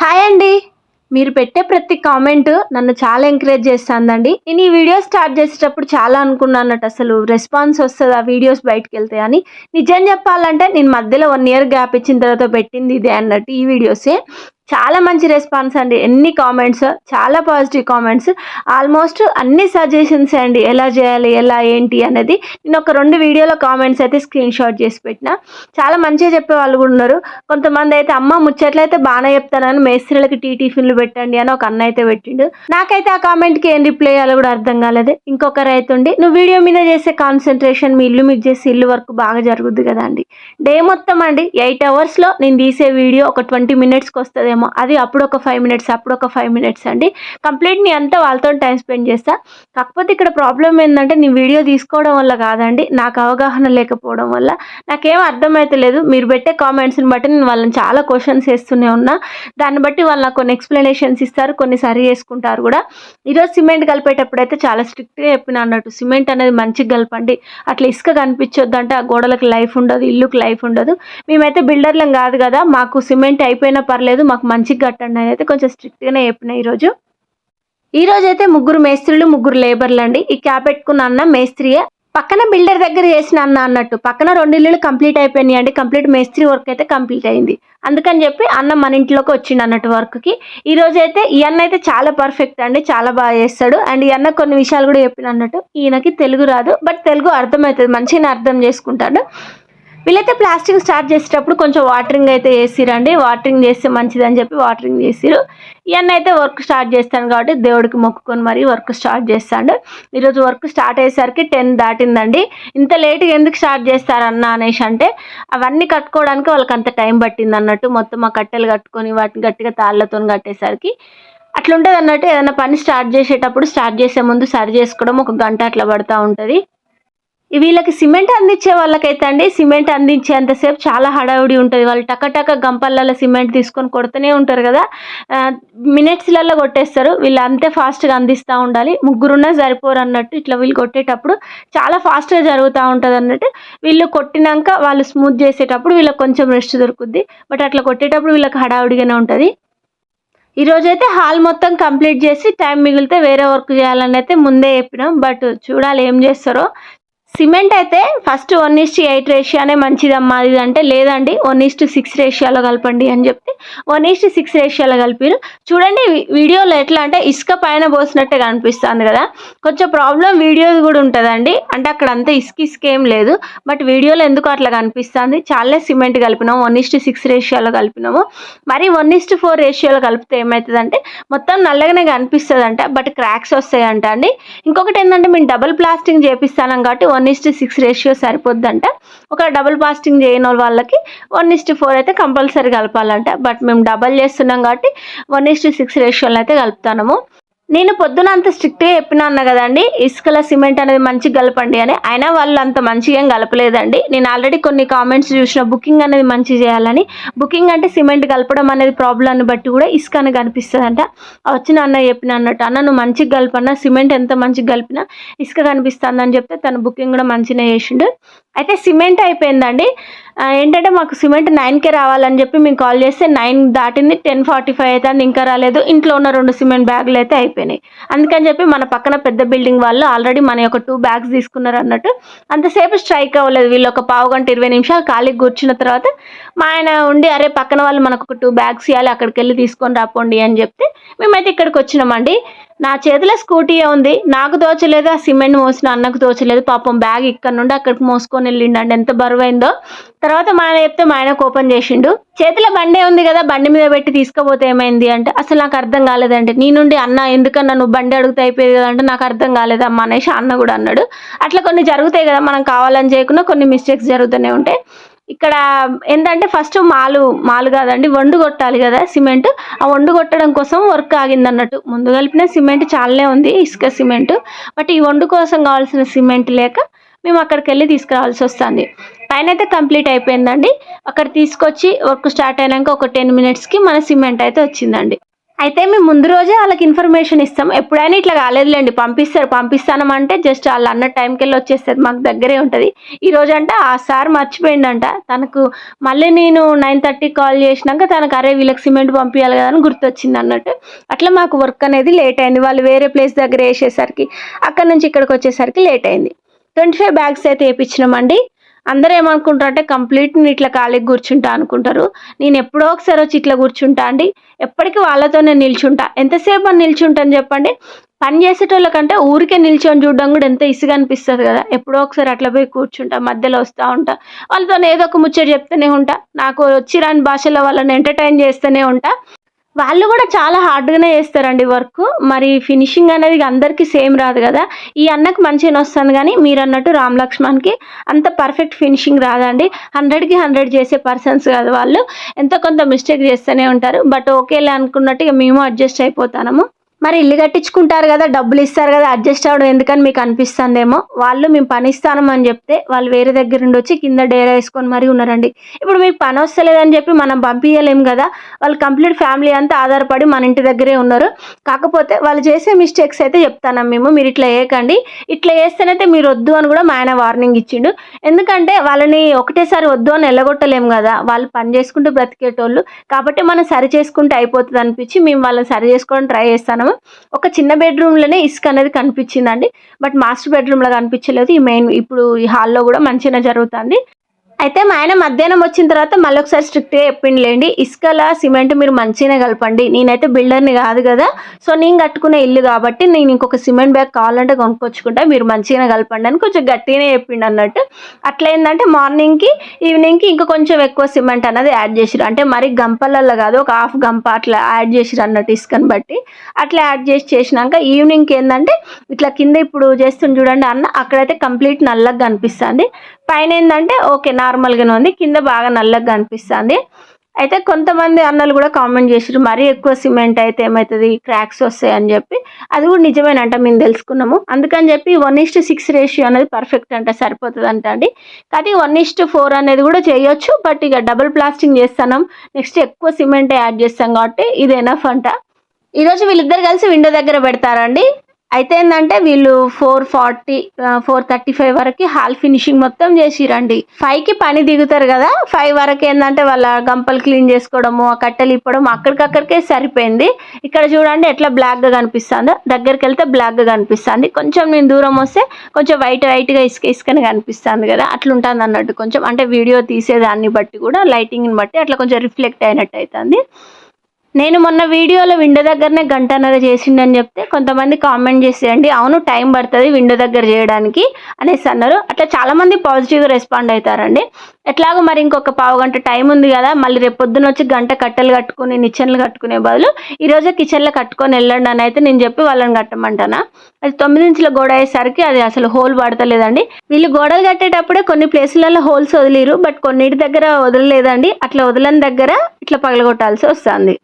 Hi అండి. మీరు పెట్టే ప్రతి కామెంట్ నన్ను చాలా ఎంకరేజ్ చేస్తుందండి. నేను ఈ వీడియో స్టార్ట్ చేసేటప్పుడు చాలా అనుకున్నానట అసలు రెస్పాన్స్ వస్తుంది ఆ వీడియోస్ బయటకు వెళ్తాయి అని. నిజం చెప్పాలంటే నేను మధ్యలో వన్ ఇయర్ గ్యాప్ ఇచ్చిన తర్వాత పెట్టింది ఇదే అన్నట్టు ఈ వీడియోసే. చాలా మంచి రెస్పాన్స్ అండి. ఎన్ని కామెంట్స్ చాలా పాజిటివ్ కామెంట్స్ ఆల్మోస్ట్ అన్ని సజెషన్స్ అండి. ఎలా చేయాలి ఎలా ఏంటి అనేది నేను ఒక రెండు వీడియోలో కామెంట్స్ అయితే స్క్రీన్ షాట్ చేసి పెట్టిన. చాలా మంచిగా చెప్పే వాళ్ళు కూడా ఉన్నారు. కొంతమంది అయితే అమ్మ ముచ్చట్లయితే బాగానే చెప్తానని మేస్త్రీలకి టీ టిఫిన్లు పెట్టండి అని ఒక అన్న అయితే పెట్టిండు. నాకైతే ఆ కామెంట్కి ఏం రిప్లై అయ్యాలో కూడా అర్థం కాలేదు. ఇంకొకరు అయితే ఉండి నువ్వు వీడియో మీద చేసే కాన్సన్ట్రేషన్ మీ ఇల్లు మీకు చేసే ఇల్లు వర్క్ బాగా జరుగుద్ది కదా అండి. డే మొత్తం అండి ఎయిట్ అవర్స్లో నేను తీసే వీడియో ఒక ట్వంటీ మినిట్స్కి వస్తుందేమో అది అప్పుడు ఒక ఫైవ్ మినిట్స్ అప్పుడు ఒక ఫైవ్ మినిట్స్ అండి. కంప్లీట్ నీ అంతా వాళ్ళతో టైం స్పెండ్ చేస్తా. కాకపోతే ఇక్కడ ప్రాబ్లం ఏంటంటే నీ వీడియో తీసుకోవడం వల్ల కాదండి. నాకు అవగాహన లేకపోవడం వల్ల. నాకేం అర్థమైతలేదు మీరు పెట్టే కామెంట్స్ని బట్టి నేను వాళ్ళని చాలా క్వశ్చన్స్ వేస్తూనే ఉన్నా. దాన్ని బట్టి వాళ్ళు నాకు కొన్ని ఎక్స్ప్లెనేషన్స్ ఇస్తారు కొన్ని సరి చేసుకుంటారు కూడా. ఈరోజు సిమెంట్ కలిపేటప్పుడు అయితే చాలా స్ట్రిక్ట్గా చెప్పిన అన్నట్టు సిమెంట్ అనేది మంచిగా కలపండి. అట్లా ఇసుక కనిపించొద్దు అంటే ఆ గోడలకు లైఫ్ ఉండదు ఇల్లుకి లైఫ్ ఉండదు. మేమైతే బిల్డర్లం కాదు కదా మాకు సిమెంట్ అయిపోయినా పర్లేదు మాకు మంచిగా కట్టండి అని అయితే కొంచెం స్ట్రిక్ట్గానే చెప్పిన ఈరోజు. ఈ అయితే ముగ్గురు మేస్త్రులు ముగ్గురు లేబర్లు అండి ఈ క్యాప్ పెట్టుకున్న అన్న మేస్త్రియే. పక్కన బిల్డర్ దగ్గర చేసిన అన్న అన్నట్టు. పక్కన రెండు ఇల్లులు కంప్లీట్ అయిపోయినాయి అండి. కంప్లీట్ మేస్త్రి వర్క్ అయితే కంప్లీట్ అయింది. అందుకని చెప్పి అన్న మన ఇంట్లోకి వచ్చిండు అన్నట్టు వర్క్కి ఈ రోజు అయితే ఈ అన్న అయితే చాలా పర్ఫెక్ట్ అండి. చాలా బాగా చేస్తాడు. అండ్ ఈ అన్న కొన్ని విషయాలు కూడా చెప్పిన అన్నట్టు ఈయనకి తెలుగు రాదు. బట్ తెలుగు అర్థమవుతుంది. మంచిగా అర్థం చేసుకుంటాడు. వీళ్ళైతే ప్లాస్టింగ్ స్టార్ట్ చేసేటప్పుడు కొంచెం వాటరింగ్ అయితే చేసిరండి. వాటరింగ్ చేస్తే మంచిదని చెప్పి వాటరింగ్ చేసిరు. ఇవన్నీ అయితే వర్క్ స్టార్ట్ చేస్తాను కాబట్టి దేవుడికి మొక్కుకొని మరీ వర్క్ స్టార్ట్ చేస్తాడు. ఈరోజు వర్క్ స్టార్ట్ అయ్యేసరికి టెన్ దాటిందండి. ఇంత లేట్గా ఎందుకు స్టార్ట్ చేస్తారన్న అనేసి అంటే అవన్నీ కట్టుకోవడానికి వాళ్ళకి అంత టైం పట్టింది అన్నట్టు మొత్తం ఆ కట్టెలు కట్టుకొని వాటిని గట్టిగా తాళ్ళతో కట్టేసరికి అట్లుంటుంది అన్నట్టు ఏదైనా పని స్టార్ట్ చేసేటప్పుడు స్టార్ట్ చేసే ముందు సరి చేసుకోవడం ఒక గంట అట్లా పడుతూ ఉంటుంది. వీళ్ళకి సిమెంట్ అందించే వాళ్ళకైతే అండి సిమెంట్ అందించేంతసేపు చాలా హడావుడి ఉంటుంది. వాళ్ళు టకటక గంపల్లలో సిమెంట్ తీసుకొని కొడుతూనే ఉంటారు కదా. మినిట్స్లలో కొట్టేస్తారు. వీళ్ళు అంతే ఫాస్ట్గా అందిస్తూ ఉండాలి. ముగ్గురున్నా సరిపోరు అన్నట్టు ఇట్లా వీళ్ళు కొట్టేటప్పుడు చాలా ఫాస్ట్గా జరుగుతూ ఉంటుంది అన్నట్టు. వీళ్ళు కొట్టినాక వాళ్ళు స్మూత్ చేసేటప్పుడు వీళ్ళకి కొంచెం రెస్ట్ దొరుకుద్ది. బట్ అట్లా కొట్టేటప్పుడు వీళ్ళకి హడావుడిగానే ఉంటుంది. ఈరోజైతే హాల్ మొత్తం కంప్లీట్ చేసి టైం మిగిలితే వేరే వర్క్ చేయాలని అయితే ముందే చెప్పినాం. బట్ చూడాలి ఏం చేస్తారో. సిమెంట్ అయితే first one is to eight రేషియానే మంచిదమ్మా. ఇది అంటే లేదండి వన్ ఇస్టు సిక్స్ రేషియాలో కలపండి అని చెప్తే వన్ ఇస్టు సిక్స్ రేషియాలో కలిపిరు. చూడండి వీడియోలో ఎట్లా అంటే ఇసుక పైన పోసినట్టే కనిపిస్తుంది కదా. కొంచెం ప్రాబ్లం వీడియో కూడా ఉంటుందండి. అంటే అక్కడ అంతా ఇసుక ఇసుక ఏం లేదు. బట్ వీడియోలో ఎందుకు అట్లా కనిపిస్తుంది? చాలా సిమెంట్ కలిపినాము వన్ ఇస్టు సిక్స్ రేషియాలో కలిపినాము. మరి వన్ ఇస్టు ఫోర్ రేషియోలో కలిపితే ఏమవుతుందంటే మొత్తం నల్లగానే కనిపిస్తుంది అంట బట్ క్రాక్స్ వస్తాయంట అండి. ఇంకొకటి ఏంటంటే మేము డబుల్ ప్లాస్టింగ్ చేపిస్తాను కాబట్టి one is to six ratio సరిపోద్దంట. ఒక డబుల్ పాస్టింగ్ చేయని వాళ్ళకి వన్ ఇస్ట్ ఫోర్ అయితే కంపల్సరీ కలపాలంట. బట్ మేము డబల్ చేస్తున్నాం కాబట్టి వన్ ఇస్ట్ సిక్స్ రేషియోలో అయితే కలుపుతాము నేను పొద్దున అంత స్ట్రిక్ట్గా చెప్పినా అన్న కదండి ఇసుకల సిమెంట్ అనేది మంచిగా కలపండి అని. అయినా వాళ్ళు అంత మంచిగా ఏం కలపలేదండి. నేను ఆల్రెడీ కొన్ని కామెంట్స్ చూసిన బుకింగ్ అనేది మంచి చేయాలని. బుకింగ్ అంటే సిమెంట్ కలపడం అనేది ప్రాబ్లమ్ని బట్టి కూడా ఇసుక అని కనిపిస్తుందంట. వచ్చిన అన్న చెప్పిన అన్నట్టు అన్న నువ్వు మంచిగా కలపన్నా సిమెంట్ ఎంత మంచిగా కలిపినా ఇసుక కనిపిస్తుంది అని చెప్తే తన బుకింగ్ కూడా మంచిగా చేసిండు. అయితే సిమెంట్ అయిపోయిందండి. ఏంటంటే మాకు సిమెంట్ నైన్కే రావాలని చెప్పి మేము కాల్ చేస్తే నైన్ దాటింది టెన్ ఫార్టీ ఫైవ్ అవుతుంది ఇంకా రాలేదు. ఇంట్లో ఉన్న రెండు సిమెంట్ బ్యాగులు అయితే అయిపోయినాయి. అందుకని చెప్పి మన పక్కన పెద్ద బిల్డింగ్ వాళ్ళు ఆల్రెడీ మన యొక్క టూ బ్యాగ్స్ తీసుకున్నారు అన్నట్టు. అంతసేపు స్ట్రైక్ అవ్వలేదు. వీళ్ళు ఒక పావు గంట ఇరవై నిమిషాలు ఖాళీ కూర్చున్న తర్వాత మా ఆయన ఉండి అరే పక్కన వాళ్ళు మనకు ఒక టూ బ్యాగ్స్ ఇవ్వాలి అక్కడికి వెళ్ళి తీసుకొని రాపోండి అని చెప్తే మేమైతే ఇక్కడికి వచ్చినామండి. నా చేతిలో స్కూటీ ఉంది నాకు తోచలేదు ఆ సిమెంట్ మోసిన అన్నకు తోచలేదు. పాపం బ్యాగ్ ఇక్కడ నుండి అక్కడికి మోసుకొని వెళ్ళిండండి ఎంత బరువైందో. తర్వాత మా ఆయన చెప్తే మా ఆయనకు ఓపెన్ చేసిండు. చేతిలో బండే ఉంది కదా బండి మీద పెట్టి తీసుకుపోతే ఏమైంది? అంటే అసలు నాకు అర్థం కాలేదండి. నీ నుండి అన్న ఎందుకన్నా నువ్వు బండి అడుగుతా అయిపోయేది కదా అంటే నాకు అర్థం కాలేదమ్మా అనేసి అన్న కూడా అన్నాడు. అట్లా కొన్ని జరుగుతాయి కదా మనం కావాలని చేయకుండా కొన్ని మిస్టేక్స్ జరుగుతూనే ఉంటాయి. ఇక్కడ ఏంటంటే ఫస్ట్ మాలు మాలు కాదండి వండు కొట్టాలి కదా సిమెంట్. ఆ వండు కొట్టడం కోసం వర్క్ ఆగింది అన్నట్టు. ముందు కలిపిన సిమెంట్ చాలానే ఉంది ఇసుక సిమెంట్. బట్ ఈ వండు కోసం కావాల్సిన సిమెంట్ లేక మేము అక్కడికి వెళ్ళి తీసుకురావాల్సి వస్తుంది. పైన అయితే కంప్లీట్ అయిపోయిందండి. అక్కడ తీసుకొచ్చి వర్క్ స్టార్ట్ అయినాక ఒక టెన్ మినిట్స్కి మన సిమెంట్ అయితే వచ్చిందండి. అయితే మేము ముందు రోజే వాళ్ళకి ఇన్ఫర్మేషన్ ఇస్తాం. ఎప్పుడైనా ఇట్లా కాలేదులేండి పంపిస్తారు. పంపిస్తానమంటే జస్ట్ వాళ్ళు అన్న టైంకి వెళ్ళి వచ్చేస్తారు. మాకు దగ్గరే ఉంటుంది. ఈ రోజు అంటే ఆ సార్ మర్చిపోయిందంట తనకు మళ్ళీ నేను నైన్ థర్టీకి కాల్ చేసినాక తనకు అరే వీళ్ళకి సిమెంట్ పంపించాలి కదా అని గుర్తొచ్చింది అన్నట్టు. అట్లా మాకు వర్క్ అనేది లేట్ అయింది. వాళ్ళు వేరే ప్లేస్ దగ్గర వేసేసరికి అక్కడ నుంచి ఇక్కడికి వచ్చేసరికి లేట్ అయింది. ట్వంటీ ఫైవ్ బ్యాగ్స్ అయితే వేయించినామండి అందరూ ఏమనుకుంటారు అంటే కంప్లీట్ నేను ఇట్లా ఖాళీకి కూర్చుంటా అనుకుంటారు. నేను ఎప్పుడో ఒకసారి వచ్చి ఇట్లా కూర్చుంటా అండి. ఎప్పటికీ వాళ్ళతోనే నిల్చుంటా. ఎంతసేపు అని నిల్చుంటాను చెప్పండి? పని చేసేటోళ్ళకంటే ఊరికే నిల్చొని చూడడం కూడా ఎంత ఇసుగా అనిపిస్తుంది కదా. ఎప్పుడో ఒకసారి అట్లా పోయి కూర్చుంటా మధ్యలో వస్తూ ఉంటా. వాళ్ళతో ఏదో ఒక ముచ్చట చెప్తూనే ఉంటా. నాకు వచ్చిరాని భాషలో వాళ్ళని ఎంటర్టైన్ చేస్తూనే ఉంటా. వాళ్ళు కూడా చాలా హార్డ్గానే చేస్తారండి వర్క్ మరి ఫినిషింగ్ అనేది అందరికీ సేమ్ రాదు కదా. ఈ అన్నకు మంచిగా వస్తుంది కానీ మీరు అన్నట్టు రామ్ లక్ష్మణ్కి అంత పర్ఫెక్ట్ ఫినిషింగ్ రాదండి. హండ్రెడ్కి హండ్రెడ్ చేసే పర్సన్స్ కాదు వాళ్ళు. ఎంతో కొంత మిస్టేక్ చేస్తూనే ఉంటారు. బట్ ఓకేలే అనుకున్నట్టు ఇక మేము అడ్జస్ట్ అయిపోతాము. మరి ఇల్లు కట్టించుకుంటారు కదా డబ్బులు ఇస్తారు కదా అడ్జస్ట్ అవ్వడం ఎందుకని మీకు అనిపిస్తుందేమో? వాళ్ళు మేము పని ఇస్తామని చెప్తే వాళ్ళు వేరే దగ్గర నుండి వచ్చి కింద డేరా వేసుకొని మరీ ఉన్నారండి. ఇప్పుడు మీకు పని వస్తలేదని చెప్పి మనం పంపించలేం కదా వాళ్ళు కంప్లీట్ ఫ్యామిలీ అంతా ఆధారపడి మన ఇంటి దగ్గరే ఉన్నారు. కాకపోతే వాళ్ళు చేసే మిస్టేక్స్ అయితే చెప్తాను మేము మీరు ఇట్లా వేయకండి ఇట్లా చేస్తేనైతే మీరు వద్దు అని కూడా మా ఆయన వార్నింగ్ ఇచ్చిండు. ఎందుకంటే వాళ్ళని ఒకటేసారి వద్దు అని వెళ్ళగొట్టలేం కదా వాళ్ళు పని చేసుకుంటూ బ్రతికేటోళ్ళు. కాబట్టి మనం సరి చేసుకుంటే అయిపోతుంది అనిపించి మేము వాళ్ళని సరి చేసుకోవడం ట్రై చేస్తాము ఒక చిన్న బెడ్రూమ్లోనే ఇసుక అనేది కనిపించిందండి. బట్ మాస్టర్ బెడ్రూమ్లో కనిపించలేదు. ఈ మెయిన్ ఇప్పుడు ఈ హాల్లో కూడా మంచిగానే జరుగుతుంది. అయితే మా ఆయన మధ్యాహ్నం వచ్చిన తర్వాత మళ్ళీ ఒకసారి స్ట్రిక్ట్గా చెప్పిండలేండి ఇసుకల సిమెంట్ మీరు మంచిగానే కలపండి. నేనైతే బిల్డర్ని కాదు కదా. సో నేను కట్టుకునే ఇల్లు కాబట్టి నేను ఇంకొక సిమెంట్ బ్యాగ్ కావాలంటే కొనుక్కొచ్చుకుంటా. మీరు మంచిగానే కలపండి అని కొంచెం గట్టిగానే చెప్పిండు అన్నట్టు. అట్లా ఏంటంటే మార్నింగ్కి ఈవినింగ్కి ఇంకా కొంచెం ఎక్కువ సిమెంట్ అన్నది యాడ్ చేసిరు అంటే మరి గంపలలో కాదు ఒక హాఫ్ గంప అట్లా యాడ్ చేసిరు అన్నట్టు ఇసుకని బట్టి. అట్లా యాడ్ చేసి చేసినాక ఈవినింగ్కి ఏంటంటే ఇట్లా కింద ఇప్పుడు చేస్తుంది చూడండి అన్న అక్కడైతే కంప్లీట్ నల్లగా కనిపిస్తుంది. పైన ఏంటంటే ఓకే నార్మల్గానే ఉంది. కింద బాగా నల్లగా కనిపిస్తుంది. అయితే కొంతమంది అన్నలు కూడా కామెంట్ చేసారు మరీ ఎక్కువ సిమెంట్ అయితే ఏమవుతుంది క్రాక్స్ వస్తాయి అని చెప్పి. అది కూడా నిజమేనంట మేము తెలుసుకున్నాము. అందుకని చెప్పి one is to six ratio అనేది పర్ఫెక్ట్ అంట సరిపోతుంది అంట అండి. కానీ వన్ ఇస్ట్ ఫోర్ అనేది కూడా చేయొచ్చు బట్ ఇక డబుల్ ప్లాస్టింగ్ చేస్తాం నెక్స్ట్ ఎక్కువ సిమెంట్ యాడ్ చేస్తాం కాబట్టి ఇది ఎనఫ్ అంట. ఈరోజు వీళ్ళిద్దరు కలిసి విండో దగ్గర పెడతారండి. అయితే ఏంటంటే వీళ్ళు four forty four thirty five వరకు హాల్ ఫినిషింగ్ మొత్తం చేసిరండి. ఫైవ్కి పని దిగుతారు కదా ఫైవ్ వరకు ఏంటంటే వాళ్ళ గంపలు క్లీన్ చేసుకోవడము ఆ కట్టెలు ఇప్పడం అక్కడికక్కడికే సరిపోయింది. ఇక్కడ చూడండి ఎట్లా బ్లాక్గా కనిపిస్తుందో దగ్గరికి వెళ్తే బ్లాక్గా కనిపిస్తుంది. కొంచెం నేను దూరం వస్తే కొంచెం వైట్ వైట్గా ఇసుక ఇసుకని కనిపిస్తుంది కదా అట్లుంటుంది అన్నట్టు కొంచెం. అంటే వీడియో తీసేదాన్ని బట్టి కూడా లైటింగ్ని బట్టి అట్లా కొంచెం రిఫ్లెక్ట్ అయినట్టు అవుతుంది. నేను మొన్న వీడియోలో విండో దగ్గరనే గంటన్నర చేసిండని చెప్తే కొంతమంది కామెంట్ చేసేయండి అవును టైం పడుతుంది విండో దగ్గర చేయడానికి అనేసి అన్నారు. అట్లా చాలామంది పాజిటివ్గా రెస్పాండ్ అవుతారండి ఎట్లాగో మరి ఇంకొక పావు గంట టైం ఉంది కదా మళ్ళీ రేపు పొద్దున వచ్చి గంట కట్టెలు కట్టుకుని నిచ్చెనలు కట్టుకునే బదులు ఈరోజే కిచెన్లో కట్టుకొని వెళ్ళండి అని అయితే నేను చెప్పి వాళ్ళని కట్టమంటానా. అది తొమ్మిది ఇంచుల గోడ అయ్యేసరికి అది అసలు హోల్ పడతలేదండి. వీళ్ళు గోడలు కట్టేటప్పుడే కొన్ని ప్లేసులలో హోల్స్ వదిలేరు బట్ కొన్నిటి దగ్గర వదలలేదండి. అట్లా వదలని దగ్గర ఇట్లా పగలగొట్టాల్సి వస్తుంది.